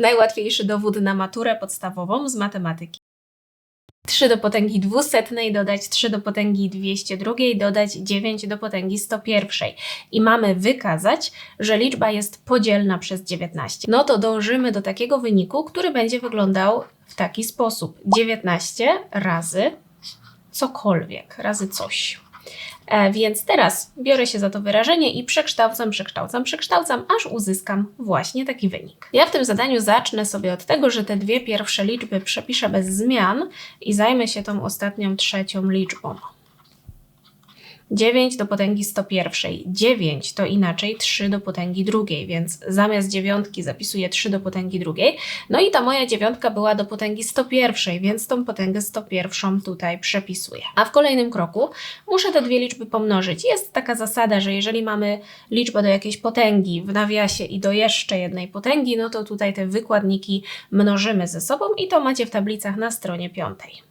Najłatwiejszy dowód na maturę podstawową z matematyki. 3 do potęgi dwusetnej dodać 3 do potęgi 202 dodać 9 do potęgi 101 i mamy wykazać, że liczba jest podzielna przez 19. No to dążymy do takiego wyniku, który będzie wyglądał w taki sposób. 19 razy cokolwiek, razy coś. E, więc teraz biorę się za to wyrażenie i przekształcam, przekształcam, przekształcam, aż uzyskam właśnie taki wynik. Ja w tym zadaniu zacznę sobie od tego, że te dwie pierwsze liczby przepiszę bez zmian i zajmę się tą ostatnią trzecią liczbą. 9 do potęgi 101. 9 to inaczej 3 do potęgi drugiej, więc zamiast dziewiątki zapisuję 3 do potęgi drugiej. No i ta moja dziewiątka była do potęgi 101, więc tą potęgę 101 tutaj przepisuję. A w kolejnym kroku muszę te dwie liczby pomnożyć. Jest taka zasada, że jeżeli mamy liczbę do jakiejś potęgi w nawiasie i do jeszcze jednej potęgi, no to tutaj te wykładniki mnożymy ze sobą i to macie w tablicach na stronie piątej.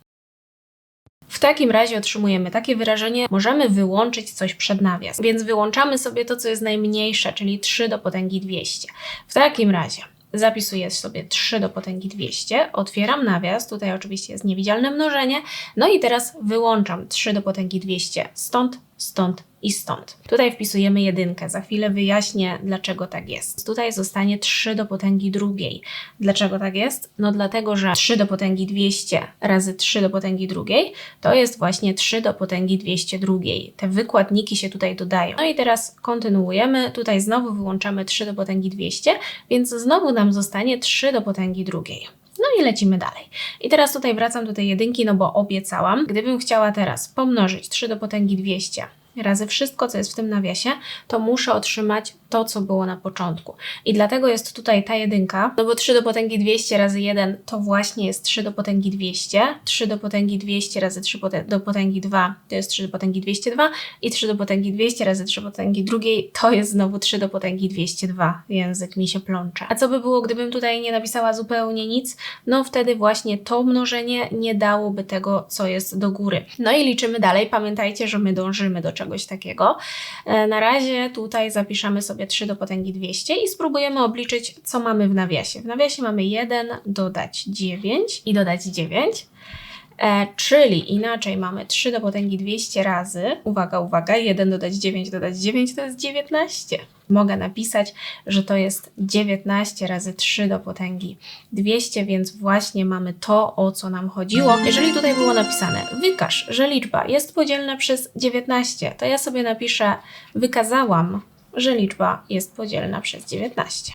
W takim razie otrzymujemy takie wyrażenie, możemy wyłączyć coś przed nawias, więc wyłączamy sobie to, co jest najmniejsze, czyli 3 do potęgi 200. W takim razie zapisuję sobie 3 do potęgi 200, otwieram nawias, tutaj oczywiście jest niewidzialne mnożenie, no i teraz wyłączam 3 do potęgi 200 stąd, stąd i stąd. Tutaj wpisujemy jedynkę, za chwilę wyjaśnię, dlaczego tak jest. Tutaj zostanie 3 do potęgi drugiej. Dlaczego tak jest? No dlatego, że 3 do potęgi 200 razy 3 do potęgi drugiej to jest właśnie 3 do potęgi 202. Te wykładniki się tutaj dodają. No i teraz kontynuujemy. Tutaj znowu wyłączamy 3 do potęgi 200, więc znowu nam zostanie 3 do potęgi drugiej. No i lecimy dalej. I teraz tutaj wracam do tej jedynki, no bo obiecałam. Gdybym chciała teraz pomnożyć 3 do potęgi 200 razy wszystko, co jest w tym nawiasie, to muszę otrzymać to, co było na początku. I dlatego jest tutaj ta jedynka, no bo 3 do potęgi 200 razy 1 to właśnie jest 3 do potęgi 200, 3 do potęgi 200 razy 3 do potęgi 2 to jest 3 do potęgi 202 i 3 do potęgi 200 razy 3 do potęgi drugiej to jest znowu 3 do potęgi 202. Język mi się plącze. A co by było, gdybym tutaj nie napisała zupełnie nic? No wtedy właśnie to mnożenie nie dałoby tego, co jest do góry. No i liczymy dalej. Pamiętajcie, że my dążymy do czegoś takiego. E, Na razie tutaj zapiszemy sobie 3 do potęgi 200 i spróbujemy obliczyć, co mamy w nawiasie. W nawiasie mamy 1 dodać 9 i dodać 9. E, czyli inaczej mamy 3 do potęgi 200 razy, uwaga, uwaga, 1 dodać 9 dodać 9 to jest 19. Mogę napisać, że to jest 19 razy 3 do potęgi 200, więc właśnie mamy to, o co nam chodziło. Jeżeli tutaj było napisane, wykaż, że liczba jest podzielna przez 19, to ja sobie napiszę, wykazałam, że liczba jest podzielna przez 19.